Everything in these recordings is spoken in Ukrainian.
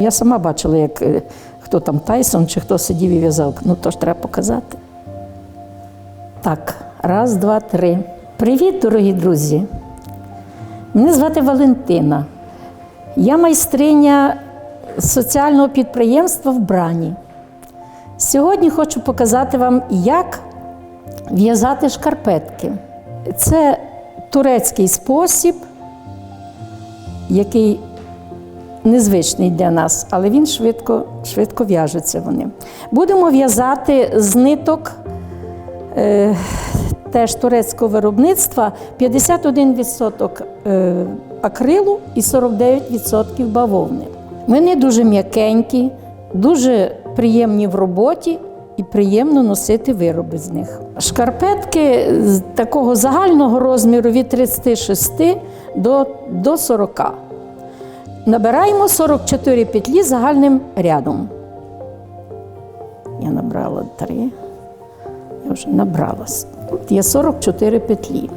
Я сама бачила, як е, хто там Тайсон чи хто сидів і в'язав. Ну то ж треба показати. Так, раз, два, три. Привіт, дорогі друзі! Мене звати Валентина. Я майстриня соціального підприємства в Брані. Сьогодні хочу показати вам, як в'язати шкарпетки. Це турецький спосіб, який незвичний для нас, але він швидко, швидко в'яжуться вони. Будемо в'язати з ниток е, теж турецького виробництва 51% е, акрилу і 49% бавовни. Вони дуже м'якенькі, дуже приємні в роботі і приємно носити вироби з них. Шкарпетки з такого загального розміру від 36 до, до 40. Набираємо 44 петлі загальним рядом. Я набрала 3. Я вже набралась. Тут є 44 петлі.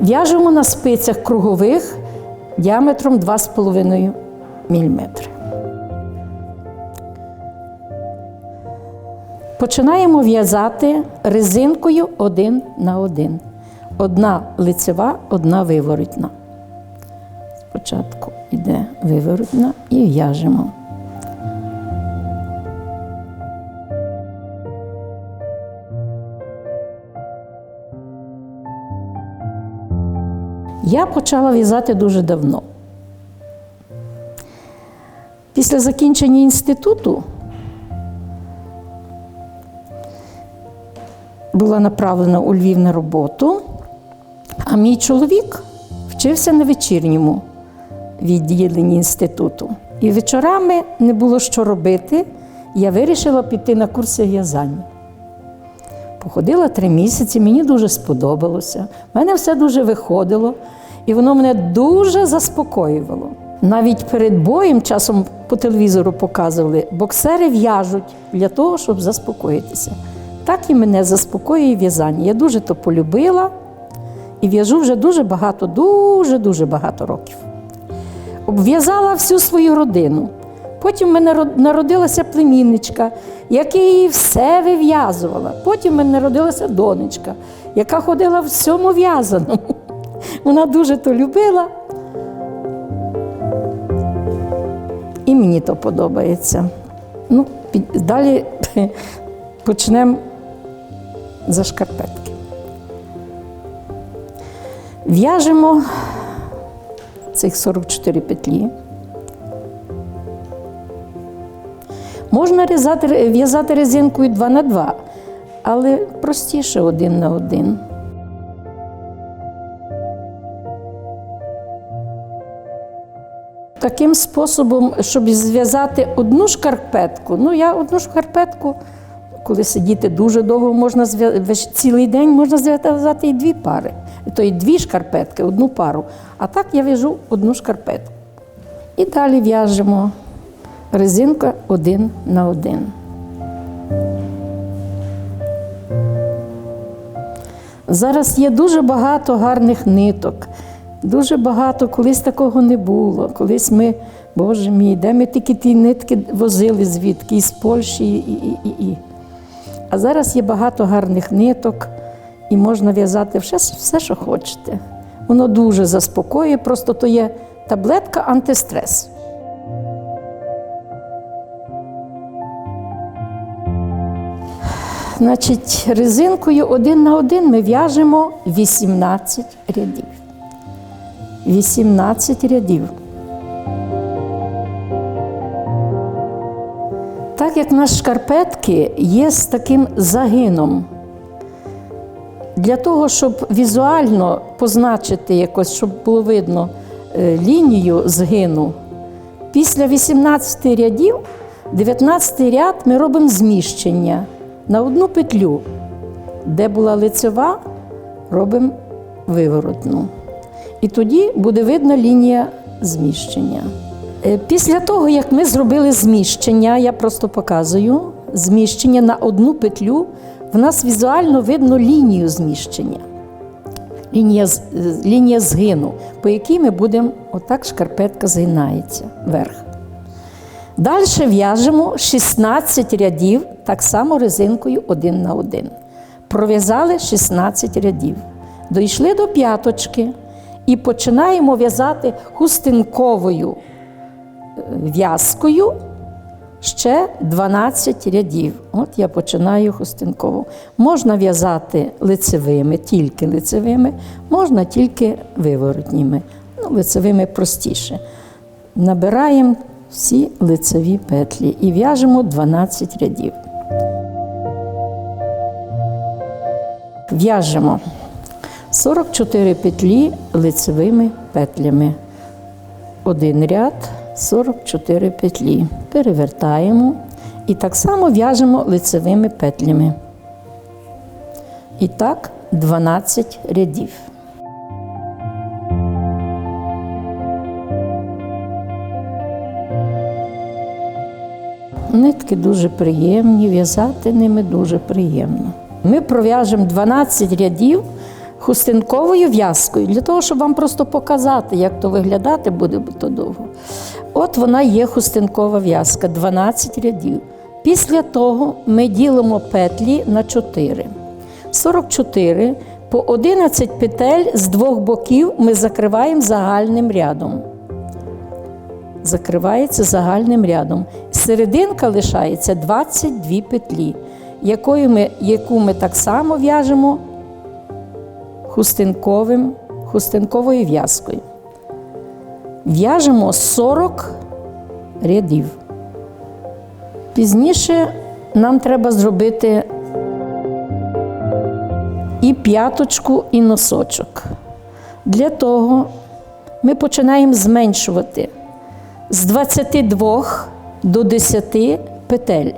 В'яжемо на спицях кругових діаметром 2,5 мм. Починаємо в'язати резинкою один на один. Одна лицева, одна виворотна. Спочатку йде виворотна і в'яжемо. Я почала в'язати дуже давно. Після закінчення інституту була направлена у Львів на роботу, а мій чоловік вчився на вечірньому відділенні інституту. І вечорами не було що робити. Я вирішила піти на курси в'язання. Походила три місяці, мені дуже сподобалося. У мене все дуже виходило, і воно мене дуже заспокоювало. Навіть перед боєм часом по телевізору показували, боксери в'яжуть для того, щоб заспокоїтися. Так і мене заспокоює в'язання. Я дуже то полюбила і в'яжу вже дуже багато, дуже-дуже багато років. Обв'язала всю свою родину. Потім в мене народилася племінничка, яка її все вив'язувала. Потім в мене народилася донечка, яка ходила в всьому в'язаному. Вона дуже то любила. І мені то подобається. Ну, далі почнемо за шкарпетки. В'яжемо цих 44 петлі. Можна в'язати резинкою 2 на 2, але простіше один на один. Таким способом, щоб зв'язати одну шкарпетку, ну я одну шкарпетку, коли сидіти дуже довго, можна цілий день можна зв'язати і дві пари. То і дві шкарпетки, одну пару. А так я в'яжу одну шкарпетку. І далі в'яжемо резинка один на один. Зараз є дуже багато гарних ниток, дуже багато, колись такого не було. Колись ми, Боже мій, де ми тільки ті нитки возили звідки, із Польщі і, і, і, і. А зараз є багато гарних ниток, і можна в'язати все, все, що хочете. Воно дуже заспокоює, просто то є таблетка антистрес. Значить, резинкою один на один ми в'яжемо 18 рядів. 18 рядів. Так як нас шкарпетки є з таким загином. Для того, щоб візуально позначити якось, щоб було видно е, лінію згину, після 18 рядів, 19 ряд ми робимо зміщення на одну петлю. Де була лицева, робимо виворотну. І тоді буде видна лінія зміщення. Е, Після того, як ми зробили зміщення, я просто показую зміщення на одну петлю, в нас візуально видно лінію зміщення. Лінія, е, лінія згину, по якій ми будемо, отак шкарпетка згинається вверх. Далі в'яжемо 16 рядів, так само резинкою один на один. Пров'язали 16 рядів. Дійшли до п'яточки і починаємо в'язати хустинковою е, в'язкою ще 12 рядів. От я починаю хустинкову. Можна в'язати лицевими, тільки лицевими, можна тільки виворотніми. Ну, лицевими простіше. Набираємо всі лицеві петлі і в'яжемо 12 рядів. В'яжемо 44 петлі лицевими петлями. Один ряд, 44 петлі. Перевертаємо і так само в'яжемо лицевими петлями. І так 12 рядів. Нитки дуже приємні, в'язати ними дуже приємно. Ми пров'яжемо 12 рядів хустинковою в'язкою, для того, щоб вам просто показати, як то виглядати буде то довго. От вона є хустинкова в'язка, 12 рядів. Після того ми ділимо петлі на 4. 44 по 11 петель з двох боків ми закриваємо загальним рядом закривається загальним рядом. Серединка лишається 22 петлі, якою ми, яку ми так само в'яжемо хустинковим, хустинковою в'язкою. В'яжемо 40 рядів. Пізніше нам треба зробити і п'яточку, і носочок. Для того ми починаємо зменшувати з 22 до 10 петель.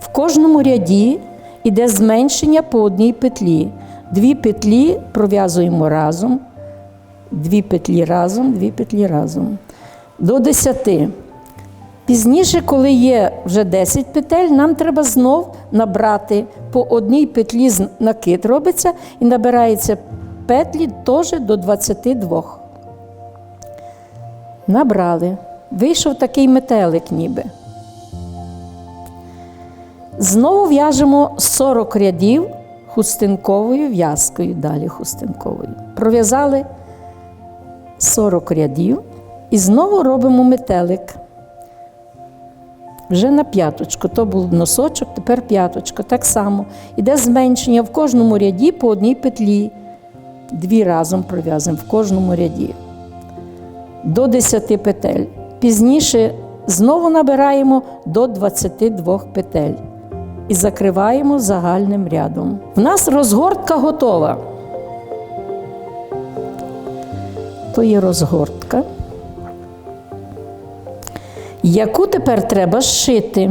В кожному ряді йде зменшення по одній петлі. Дві петлі пров'язуємо разом, дві петлі разом, дві петлі разом. До 10. Пізніше, коли є вже 10 петель, нам треба знов набрати по одній петлі накид робиться і набирається петлі теж до 22. Набрали. Вийшов такий метелик ніби. Знову в'яжемо 40 рядів хустинковою в'язкою, далі хустинковою. Пров'язали 40 рядів і знову робимо метелик. Вже на п'яточку. То був носочок, тепер п'яточка. Так само. Іде зменшення в кожному ряді по одній петлі. Дві разом пров'язуємо в кожному ряді до 10 петель. Пізніше знову набираємо до 22 петель і закриваємо загальним рядом. В нас розгортка готова. То є розгортка, яку тепер треба зшити.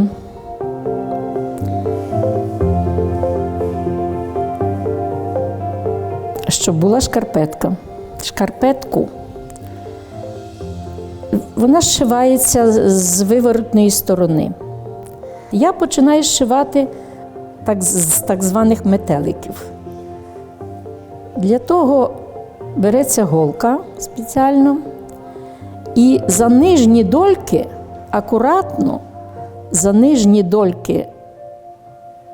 Щоб була шкарпетка. Шкарпетку вона зшивається з- виворотної сторони. Я починаю зшивати так, з так званих метеликів. Для того береться голка спеціально, і за нижні дольки акуратно, за нижні дольки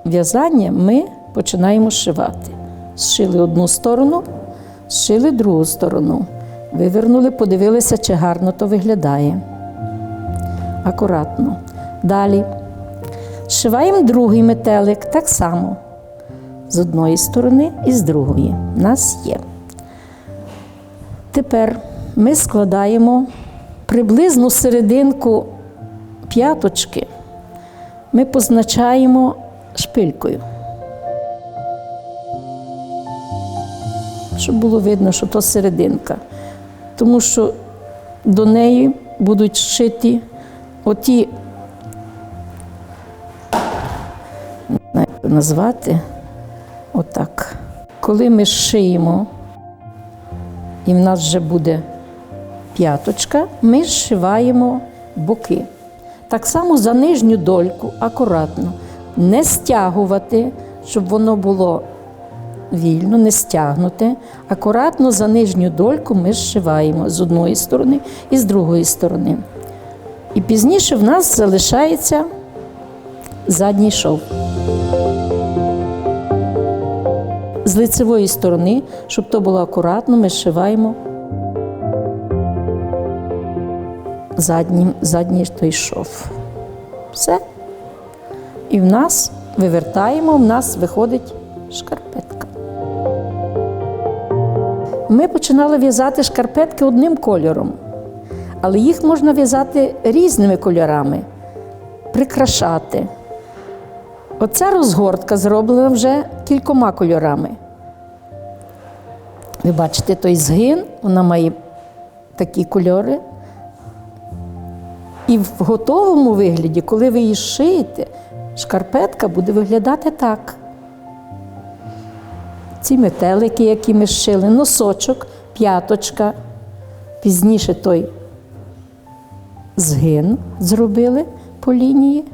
в'язання ми починаємо зшивати. Зшили одну сторону, зшили другу сторону. Вивернули, подивилися, чи гарно то виглядає. Акуратно. Далі. Зшиваємо другий метелик так само. З одної сторони і з другої. У нас є. Тепер ми складаємо приблизну серединку п'яточки. Ми позначаємо шпилькою. Щоб було видно, що то серединка. Тому що до неї будуть зшиті оті, не знаю, назвати, отак. Коли ми зшиємо, і в нас вже буде п'яточка, ми зшиваємо боки. Так само за нижню дольку акуратно. Не стягувати, щоб воно було вільно, не стягнуте. Акуратно за нижню дольку ми зшиваємо з одної сторони і з другої сторони. І пізніше в нас залишається задній шов. З лицевої сторони, щоб то було акуратно, ми зшиваємо задній, задній той шов. Все. І в нас вивертаємо, в нас виходить шкарпетка. Ми починали в'язати шкарпетки одним кольором, але їх можна в'язати різними кольорами, прикрашати. Оця розгортка зроблена вже кількома кольорами. Ви бачите той згин, вона має такі кольори. І в готовому вигляді, коли ви її шиєте, шкарпетка буде виглядати так. Ці метелики, які ми шили, носочок, п'яточка. Пізніше той згин зробили по лінії,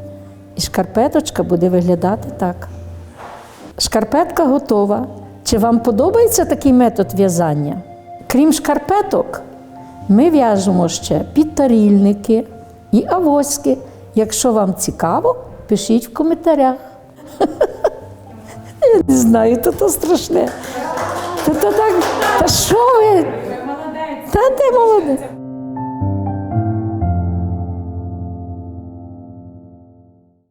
і шкарпеточка буде виглядати так. Шкарпетка готова. Чи вам подобається такий метод в'язання? Крім шкарпеток, ми в'яжемо ще підтарільники і авоськи. Якщо вам цікаво, пишіть в коментарях. Я не знаю, то то страшне. Та, то так, та що ви? Та ти молодець.